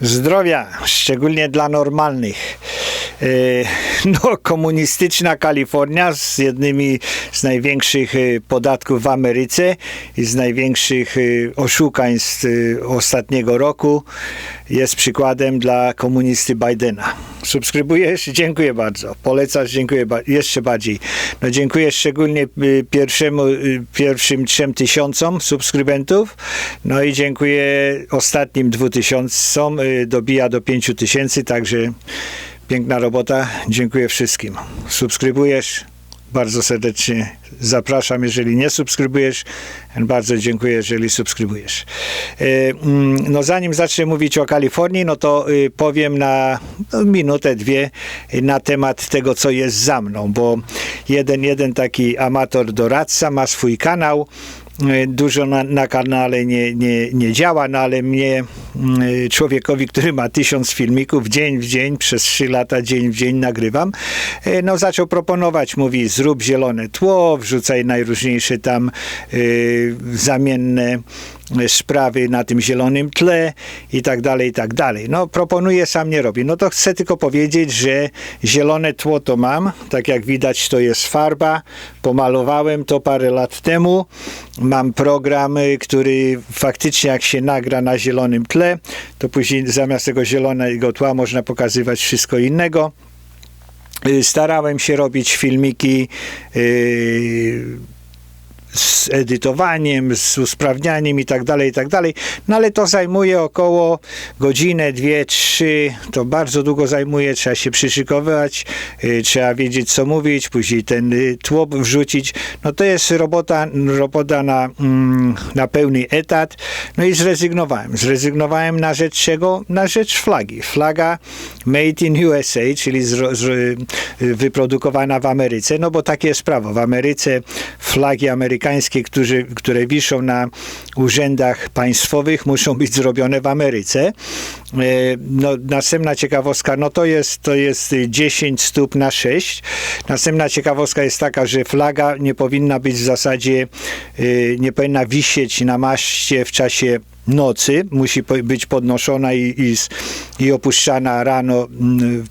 Zdrowia, szczególnie dla normalnych. E, No, komunistyczna Kalifornia z jednymi z największych e, podatków w Ameryce i z największych e, oszukaństw e, ostatniego roku jest przykładem dla komunisty Bidena. Subskrybujesz? Dziękuję bardzo. Polecasz? Dziękuję ba- jeszcze bardziej. No, dziękuję szczególnie y, pierwszemu, y, pierwszym trzem tysiącom subskrybentów. No i dziękuję ostatnim dwóch tysiącom. y, Dobija do pięciu tysięcy, także piękna robota. Dziękuję wszystkim. Subskrybujesz? Bardzo serdecznie zapraszam. Jeżeli nie subskrybujesz, bardzo dziękuję, jeżeli subskrybujesz. E, mm, No zanim zacznę mówić o Kalifornii, no to y, powiem na no, minutę, dwie na temat tego, co jest za mną, bo jeden, jeden taki amator doradca ma swój kanał, dużo na, na kanale nie, nie, nie działa, no ale mnie, y, człowiekowi, który ma tysiąc filmików, dzień w dzień, przez trzy lata, dzień w dzień nagrywam, y, no zaczął proponować, mówi zrób zielone tło, wrzucaj najróżniejsze tam y, zamienne sprawy na tym zielonym tle i tak dalej, i tak dalej. No proponuję, sam nie robi. No to chcę tylko powiedzieć, że zielone tło to mam, tak jak widać to jest farba, pomalowałem to parę lat temu, mam program, y, który faktycznie jak się nagra na zielonym tle, to później zamiast tego zielonego tła można pokazywać wszystko innego. Y, Starałem się robić filmiki yy, z edytowaniem, z usprawnianiem i tak dalej, i tak dalej. No ale to zajmuje około godzinę, dwie, trzy. To bardzo długo zajmuje. Trzeba się przyszykować, y, trzeba wiedzieć, co mówić, później ten y, tło wrzucić. No to jest robota, robota na, mm, na pełny etat. No i zrezygnowałem. Zrezygnowałem na rzecz czego? Na rzecz flagi. Flaga Made in USA, czyli zro, z, wyprodukowana w Ameryce, no bo takie jest prawo. W Ameryce flagi amerykańskie, którzy, które wiszą na urzędach państwowych, muszą być zrobione w Ameryce. E, No, następna ciekawostka, no to jest, to jest 10 stóp na 6. Następna ciekawostka jest taka, że flaga nie powinna być w zasadzie, e, nie powinna wisieć na maszcie w czasie nocy, musi być podnoszona i, i, i opuszczana rano,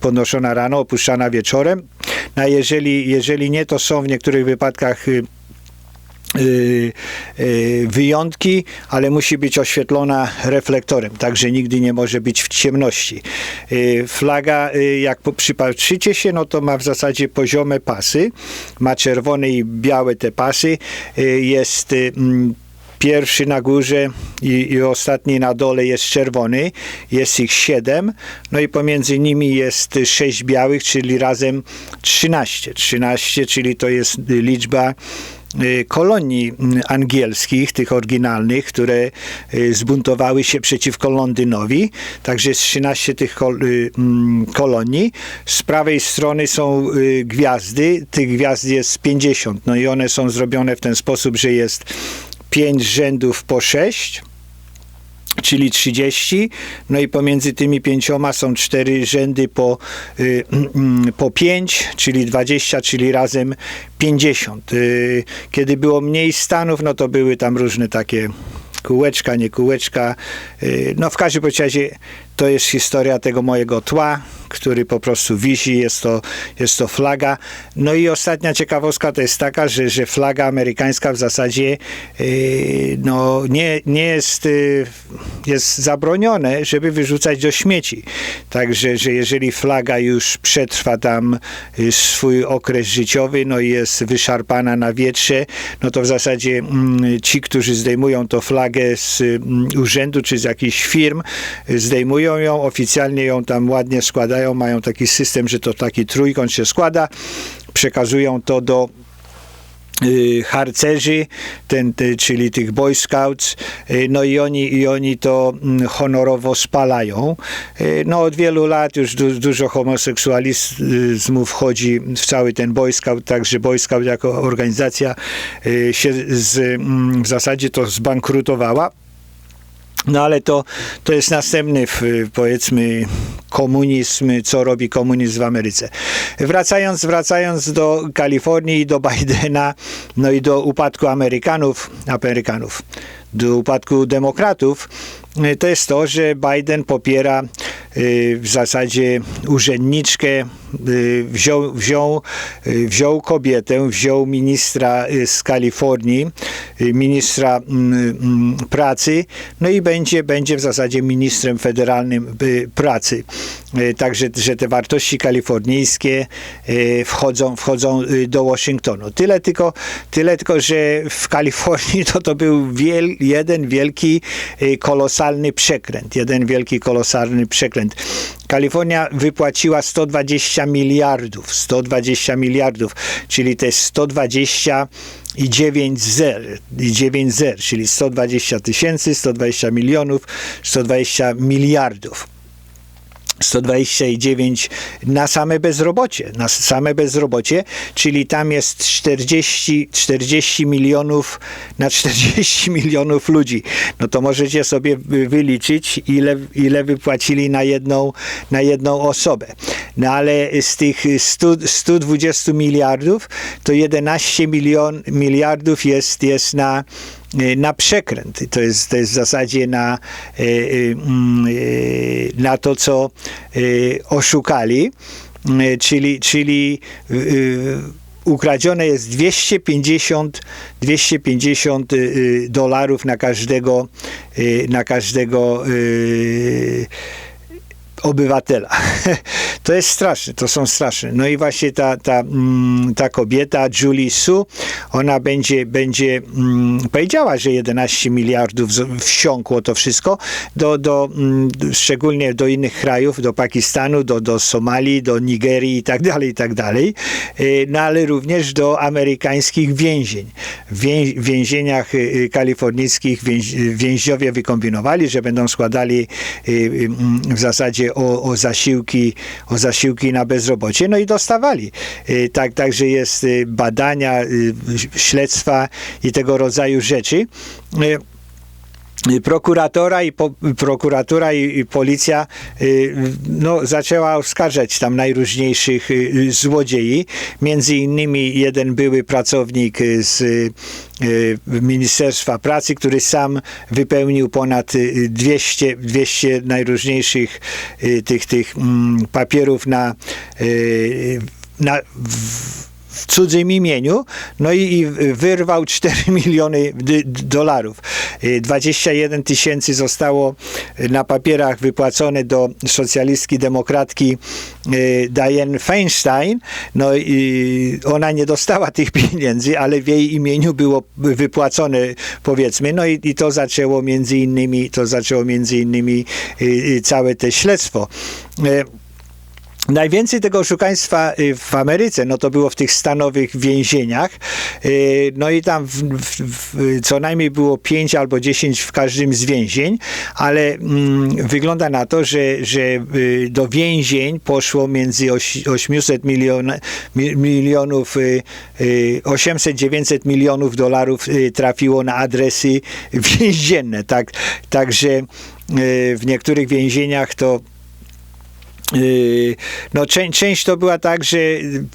podnoszona rano, opuszczana wieczorem. No, a jeżeli, jeżeli nie, to są w niektórych wypadkach y, wyjątki, ale musi być oświetlona reflektorem, także nigdy nie może być w ciemności. Y, Flaga, y, jak przypatrzycie się, no to ma w zasadzie poziome pasy, ma czerwone i białe te pasy, y, jest y, mm, Pierwszy na górze i, i ostatni na dole jest czerwony, jest ich siedem, no i pomiędzy nimi jest sześć białych, czyli razem 13. 13, czyli to jest y, liczba y, kolonii mm, angielskich, tych oryginalnych, które y, zbuntowały się przeciwko Londynowi. Także jest 13 tych y, mm, kolonii. Z prawej strony są y, gwiazdy. Tych gwiazd jest 50. No i one są zrobione w ten sposób, że jest 5 rzędów po 6 czyli 30, no i pomiędzy tymi pięcioma są cztery rzędy po, y, mm, po 5, czyli 20, czyli razem 50. Y, kiedy było mniej stanów, no to były tam różne takie kółeczka, nie kółeczka. Y, no w każdym razie to jest historia tego mojego tła, który po prostu wisi, jest to, jest to flaga. No i ostatnia ciekawostka to jest taka, że, że flaga amerykańska w zasadzie yy, no, nie, nie jest, yy, jest zabronione, żeby wyrzucać do śmieci. Także, że jeżeli flaga już przetrwa tam yy, swój okres życiowy, no i jest wyszarpana na wietrze, no to w zasadzie mm, ci, którzy zdejmują tą flagę z mm, urzędu czy z jakichś firm, y, zdejmują ją, oficjalnie ją tam ładnie składają, mają taki system, że to taki trójkąt się składa, przekazują to do y, harcerzy, ten, ty, czyli tych Boy Scouts, y, no i oni, i oni to mm, honorowo spalają. Y, No od wielu lat już du, dużo homoseksualizmu wchodzi w cały ten Boy Scout, także Boy Scout jako organizacja y, się z, mm, w zasadzie to zbankrutowała. No ale to, to jest następny, powiedzmy, komunizm, co robi komunizm w Ameryce. Wracając, wracając do Kalifornii i do Bidena, no i do upadku Amerykanów, Amerykanów, do upadku demokratów, to jest to, że Biden popiera w zasadzie urzędniczkę, y, wziął, wziął, y, wziął kobietę, wziął ministra y, z Kalifornii, y, ministra mm, mm, pracy, no i będzie, będzie w zasadzie ministrem federalnym y, pracy. Y, Także, że te wartości kalifornijskie y, wchodzą, wchodzą y, do Waszyngtonu. Tyle tylko, tyle tylko, że w Kalifornii to, to był wiel, jeden wielki, y, kolosalny przekręt. Jeden wielki, kolosalny przekręt. Kalifornia wypłaciła 120 miliardów, 120 miliardów, czyli te 120 i 9 zer, i 9 zer, czyli 120 tysięcy, 120 milionów, 120 miliardów. 129 na same bezrobocie, na same bezrobocie, czyli tam jest 40, 40 milionów na 40 milionów ludzi. No to możecie sobie wy- wyliczyć, ile, ile wypłacili na jedną, na jedną osobę. No ale z tych 100, 120 miliardów, to 11 milion, miliardów jest, jest na na przekręt. To jest, to jest w zasadzie na, y, y, mm, y, na to, co y, oszukali, y, czyli, czyli y, y, ukradzione jest 250, 250 y, y, dolarów na każdego, y, na każdego y, obywatela. To jest straszne, to są straszne. No i właśnie ta, ta, mm, ta kobieta, Julie Su, ona będzie, będzie mm, powiedziała, że 11 miliardów wsiąkło to wszystko, do, do, mm, szczególnie do innych krajów, do Pakistanu, do, do Somalii, do Nigerii i tak dalej, i tak dalej, Y, no ale również do amerykańskich więzień. W wię- w więzieniach y, y, kalifornijskich więź, więźniowie wykombinowali, że będą składali w zasadzie o, o zasiłki, o zasiłki na bezrobocie, no i dostawali. Y, Tak, także jest y, badania, y, śledztwa i tego rodzaju rzeczy. Prokuratora i po, prokuratura i, i policja y, no, zaczęła oskarżać tam najróżniejszych y, złodziei. Między innymi jeden były pracownik y, z y, Ministerstwa Pracy, który sam wypełnił ponad y, 200, 200 najróżniejszych y, tych, tych mm, papierów na, na w, w cudzym imieniu, no i, i wyrwał 4 miliony dolarów. Y, 21 tysięcy zostało na papierach wypłacone do socjalistki demokratki y, Diane Feinstein. No i ona nie dostała tych pieniędzy, ale w jej imieniu było wypłacone powiedzmy, no i, i to zaczęło między innymi, to zaczęło między innymi y, y, całe te śledztwo. Y, Najwięcej tego oszukaństwa y, w Ameryce, no to było w tych stanowych więzieniach. Y, No i tam w, w, w, co najmniej było 5 albo 10 w każdym z więzień, ale mm, wygląda na to, że, że y, do więzień poszło między oś- 800 milion, mi- milionów, y, y, 800-900 milionów dolarów y, trafiło na adresy więzienne. Tak, także y, w niektórych więzieniach to No, część, to była tak, że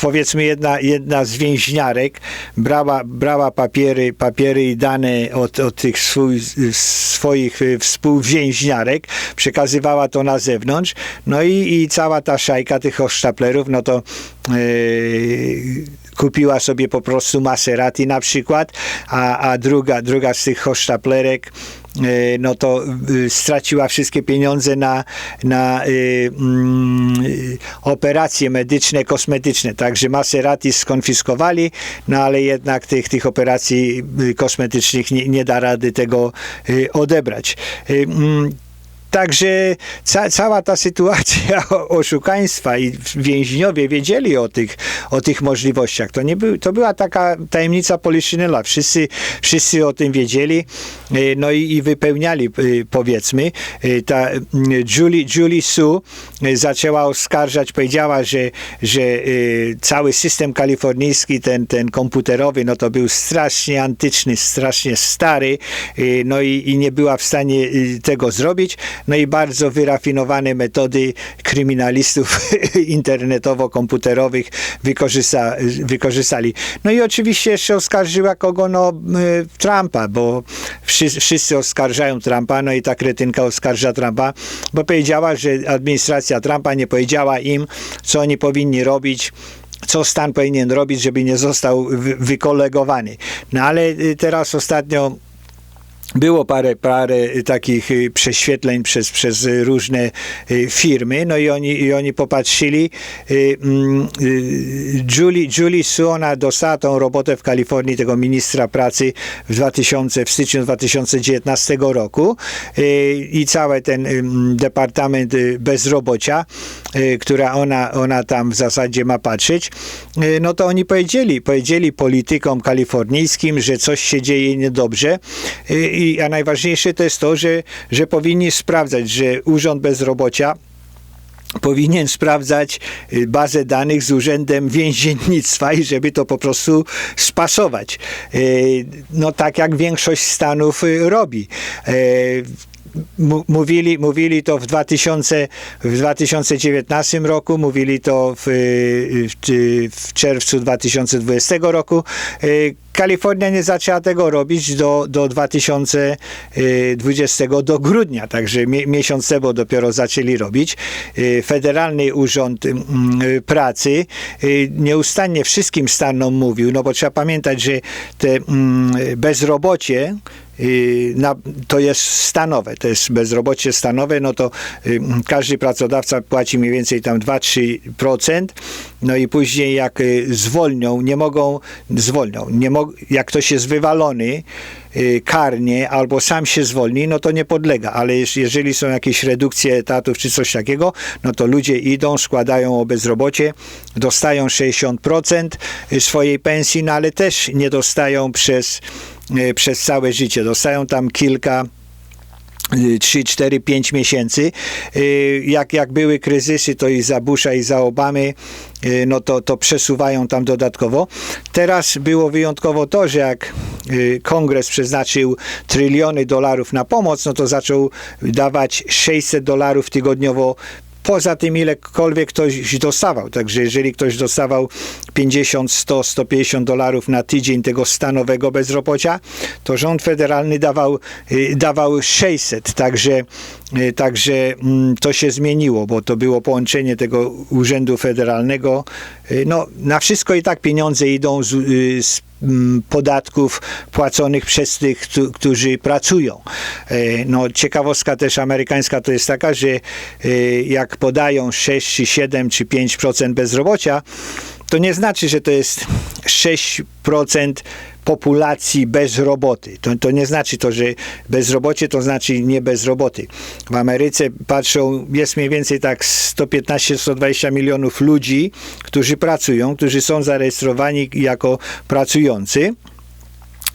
powiedzmy jedna, jedna z więźniarek brała, brała papiery, papiery i dane od, od tych swój, swoich y, współwięźniarek, przekazywała to na zewnątrz, no i, i cała ta szajka tych hoszczaplerów, no to yy, kupiła sobie po prostu Maserati na przykład, a, a druga, druga z tych hoszczaplerek e, no to y, straciła wszystkie pieniądze na, na y, mm, operacje medyczne, kosmetyczne. Także Maserati skonfiskowali, no ale jednak tych, tych operacji y, kosmetycznych nie, nie da rady tego odebrać. Także ca, cała ta sytuacja oszukaństwa i więźniowie wiedzieli o tych, o tych możliwościach. To, nie był, to była taka tajemnica Poliszynela. Wszyscy, wszyscy o tym wiedzieli, y, no i, i wypełniali, y, powiedzmy. Y, Ta Julie, Julie Su zaczęła oskarżać, powiedziała, że, że cały system kalifornijski, ten, ten komputerowy, no to był strasznie antyczny, strasznie stary, no i, i nie była w stanie tego zrobić. No i bardzo wyrafinowane metody kryminalistów internetowo-komputerowych wykorzysta, wykorzystali. No i oczywiście jeszcze oskarżyła kogo? No Trumpa, bo wszyscy, wszyscy oskarżają Trumpa, no i ta kretynka oskarża Trumpa, bo powiedziała, że administracja Trumpa nie powiedziała im, co oni powinni robić co stan powinien robić, żeby nie został wykolegowany. No ale y, teraz ostatnio było parę, parę takich y, prześwietleń przez, przez różne y, firmy, no i oni, i oni popatrzyli. Y, mm, Julie, Julie Su, dostała tą robotę w Kalifornii, tego ministra pracy w, 2000, w styczniu 2019 roku i cały ten departament bezrobocia, która ona, ona tam w zasadzie ma patrzeć, no to oni powiedzieli, powiedzieli politykom kalifornijskim, że coś się dzieje niedobrze i, a najważniejsze to jest to, że, że powinni sprawdzać, że Urząd Bezrobocia powinien sprawdzać y, bazę danych z Urzędem Więziennictwa i żeby to po prostu spasować. Y, no tak jak większość stanów y, robi mówili, mówili to w, 2000, w 2019 roku, mówili to w, w, w czerwcu 2020 roku. Kalifornia nie zaczęła tego robić do, do 2020, do grudnia, także miesiąc temu dopiero zaczęli robić. Federalny Urząd Pracy nieustannie wszystkim stanom mówił, no bo trzeba pamiętać, że te bezrobocie na, to jest stanowe, to jest bezrobocie stanowe, no to y, każdy pracodawca płaci mniej więcej tam 2-3%, no i później jak y, zwolnią, nie mogą, zwolnią, nie mo, jak ktoś jest wywalony y, karnie albo sam się zwolni, no to nie podlega, ale jeżeli są jakieś redukcje etatów czy coś takiego, no to ludzie idą, składają o bezrobocie, dostają 60% swojej pensji, no ale też nie dostają przez przez całe życie. Dostają tam kilka 3, 4, 5 miesięcy. E, jak, jak były kryzysy, to i za Busha, i za Obamy, e, no to, to przesuwają tam dodatkowo. Teraz było wyjątkowo to, że jak kongres przeznaczył tryliony dolarów na pomoc, no to zaczął dawać 600 dolarów tygodniowo poza tym ilekolwiek ktoś dostawał. Także jeżeli ktoś dostawał 50, 100, 150 dolarów na tydzień tego stanowego bezrobocia, to rząd federalny dawał, y, dawał 600. Także, y, także mm, to się zmieniło, bo to było połączenie tego urzędu federalnego. Y, no, na wszystko i tak pieniądze idą z, z Mm, podatków płaconych przez tych, którzy pracują. E, no, ciekawostka też amerykańska to jest taka, że jak podają 6, czy 7 czy 5% bezrobocia, to nie znaczy, że to jest 6% populacji bez roboty. To, to nie znaczy to, że bezrobocie to znaczy nie bez roboty. W Ameryce patrzą, jest mniej więcej tak 115-120 milionów ludzi, którzy pracują, którzy są zarejestrowani jako pracujący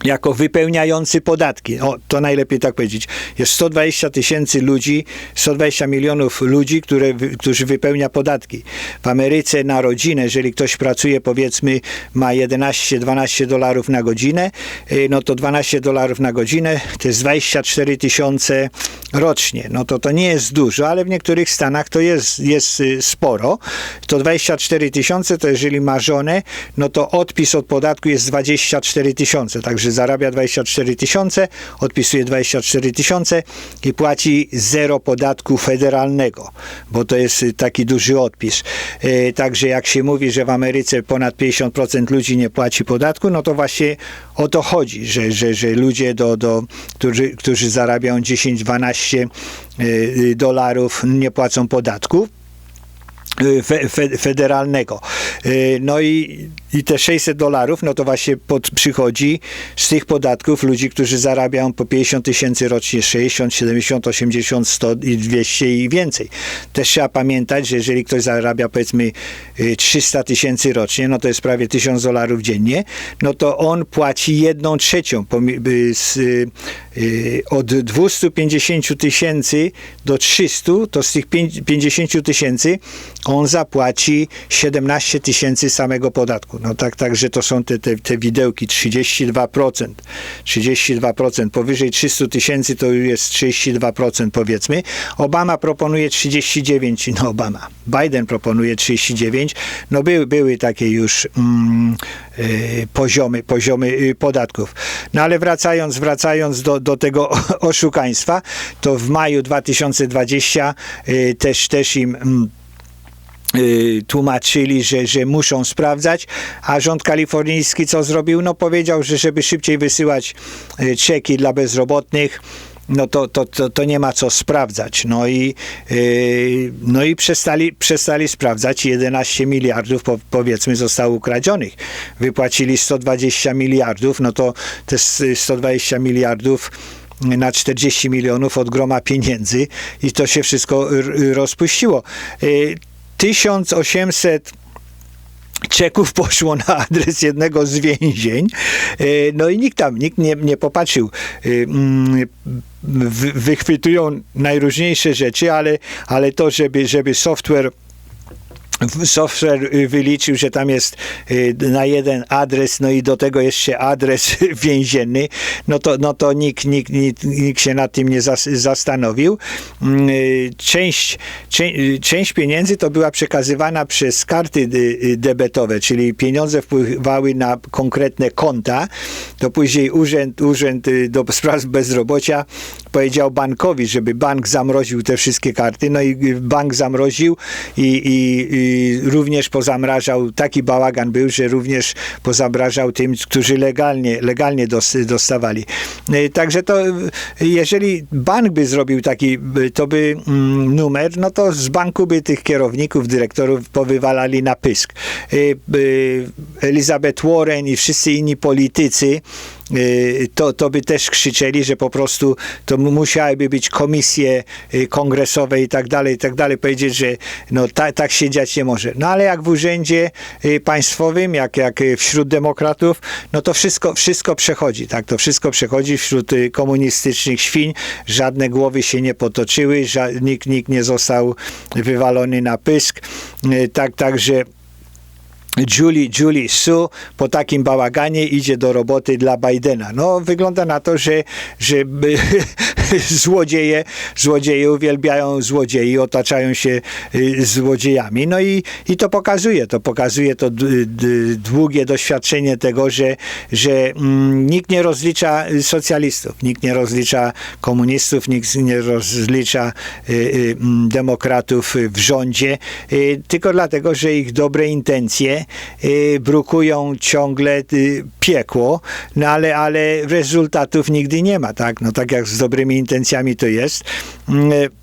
jako wypełniający podatki. O, to najlepiej tak powiedzieć. Jest 120 tysięcy ludzi, 120 milionów ludzi, które, którzy wypełnia podatki. W Ameryce na rodzinę, jeżeli ktoś pracuje, powiedzmy, ma 11-12 dolarów na godzinę, y, no to 12 dolarów na godzinę to jest 24 tysiące rocznie. No to to nie jest dużo, ale w niektórych stanach to jest, jest y, sporo. To 24 tysiące, to jeżeli ma żonę, no to odpis od podatku jest 24 tysiące. Także zarabia 24 tysiące, odpisuje 24 tysiące i płaci zero podatku federalnego, bo to jest taki duży odpis. E, także jak się mówi, że w Ameryce ponad 50% ludzi nie płaci podatku, no to właśnie o to chodzi, że, że, że ludzie, do, do, którzy, którzy zarabiają 10-12 e, dolarów nie płacą podatku. Y, fe, fe, federalnego. Y, no i I te 600 dolarów, no to właśnie pod, przychodzi z tych podatków ludzi, którzy zarabiają po 50 tysięcy rocznie, 60, 70, 80, 100 i 200 i więcej. Też trzeba pamiętać, że jeżeli ktoś zarabia powiedzmy y, 300 tysięcy rocznie, no to jest prawie 1000 dolarów dziennie, no to on płaci jedną trzecią y, z, y, y, od 250 tysięcy do 300, to z tych pięć- 50 tysięcy on zapłaci 17 tysięcy samego podatku. No tak, także to są te, te, te widełki 32%. 32%. Powyżej 300 tysięcy to już jest 32% powiedzmy. Obama proponuje 39, no Obama. Biden proponuje 39. No były, były takie już mm, y, poziomy, poziomy y, podatków. No ale wracając, wracając do, do tego oszukaństwa, to w maju 2020 y, też, też im mm, tłumaczyli, że, że muszą sprawdzać, a rząd kalifornijski co zrobił? No powiedział, że żeby szybciej wysyłać y, czeki dla bezrobotnych, no to, to, to, to nie ma co sprawdzać. No i, yy, no i przestali, przestali sprawdzać. 11 miliardów po, powiedzmy zostało ukradzionych. Wypłacili 120 miliardów, no to te 120 miliardów na 40 milionów od groma pieniędzy i to się wszystko rozpuściło. 1800 czeków poszło na adres jednego z więzień. E, No i nikt tam, nikt nie, nie popatrzył. E, mm, wy- Wychwytują najróżniejsze rzeczy, ale, ale to, żeby, żeby software software y, wyliczył, że tam jest y, na jeden adres, no i do tego jeszcze adres więzienny, no to, no to nikt, nikt, nikt, nikt się nad tym nie zas, zastanowił. Mm, y, Część, czę- część pieniędzy to była przekazywana przez karty debetowe, czyli pieniądze wpływały na konkretne konta, to później urząd, urząd do spraw bezrobocia powiedział bankowi, żeby bank zamroził te wszystkie karty, no i bank zamroził i, i, i również pozamrażał, taki bałagan był, że również pozamrażał tym, którzy legalnie, legalnie dos, dostawali. Y, Także to, jeżeli bank by zrobił taki, to by mm, numer, no to z banku by tych kierowników, dyrektorów powywalali na pysk. Y, y, Elizabeth Warren i wszyscy inni politycy to, to by też krzyczeli, że po prostu to mu- musiałyby być komisje y, kongresowe i tak dalej, i tak dalej, powiedzieć, że no ta, tak się dziać nie może. No ale jak w urzędzie y, państwowym, jak, jak y, wśród demokratów, no to wszystko, wszystko przechodzi, tak, to wszystko przechodzi wśród y, komunistycznych świń, żadne głowy się nie potoczyły, ża- nikt, nikt nie został wywalony na pysk, y, tak, także Julie, Julie Su po takim bałaganie idzie do roboty dla Bidena. No, wygląda na to, że, że złodzieje, złodzieje uwielbiają złodziei, otaczają się y, złodziejami. No i, i to pokazuje, to pokazuje to długie doświadczenie tego, że, że mm, nikt nie rozlicza socjalistów, nikt nie rozlicza komunistów, nikt nie rozlicza y, y, mm, demokratów w rządzie, tylko dlatego, że ich dobre intencje y, brukują ciągle y, piekło, no ale, ale rezultatów nigdy nie ma, tak? No tak jak z dobrymi intencjami to jest. Mm, y,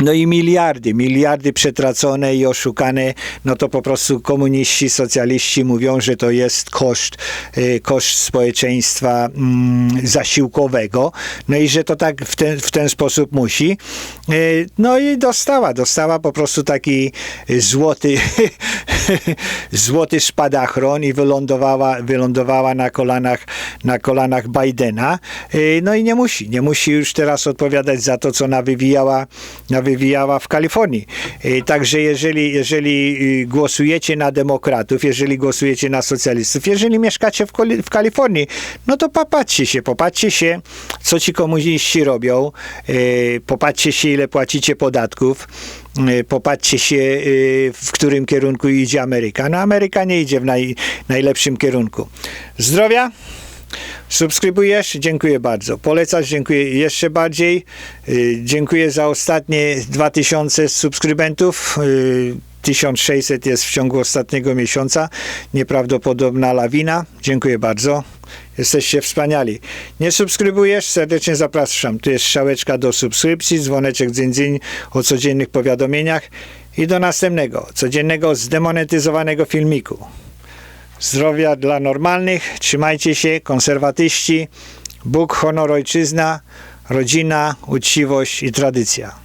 no i miliardy, miliardy przetracone i oszukane, no to po prostu komuniści, socjaliści mówią, że to jest koszt, y, koszt społeczeństwa mm, zasiłkowego, no i że to tak w ten, w ten sposób musi. Y, No i dostała, dostała po prostu taki złoty, złoty spadachron i wylądowała, wylądowała na kolanach, na kolanach Bidena. Y, No i nie musi, nie musi już teraz odpowiadać za to, co nawywijała, nawywijała w Kalifornii. Y, Także jeżeli, jeżeli y, głosujecie na demokratów, jeżeli głosujecie na socjalistów, jeżeli mieszkacie w, Kalifornii, no to popatrzcie się, popatrzcie się, co ci komuniści robią, y, popatrzcie się, ile płacicie podatków, y, popatrzcie się, w którym kierunku idzie Ameryka. No Ameryka nie idzie w naj, najlepszym kierunku. Zdrowia! Subskrybujesz? Dziękuję bardzo. Polecasz? Dziękuję jeszcze bardziej. Y, Dziękuję za ostatnie 2000 subskrybentów. Y, 1600 jest w ciągu ostatniego miesiąca. Nieprawdopodobna lawina. Dziękuję bardzo. Jesteście wspaniali. Nie subskrybujesz? Serdecznie zapraszam. Tu jest strzałeczka do subskrypcji, dzwoneczek dzyń o codziennych powiadomieniach i do następnego, codziennego zdemonetyzowanego filmiku. Zdrowia dla normalnych. Trzymajcie się, konserwatyści. Bóg, honor, ojczyzna, rodzina, uczciwość i tradycja.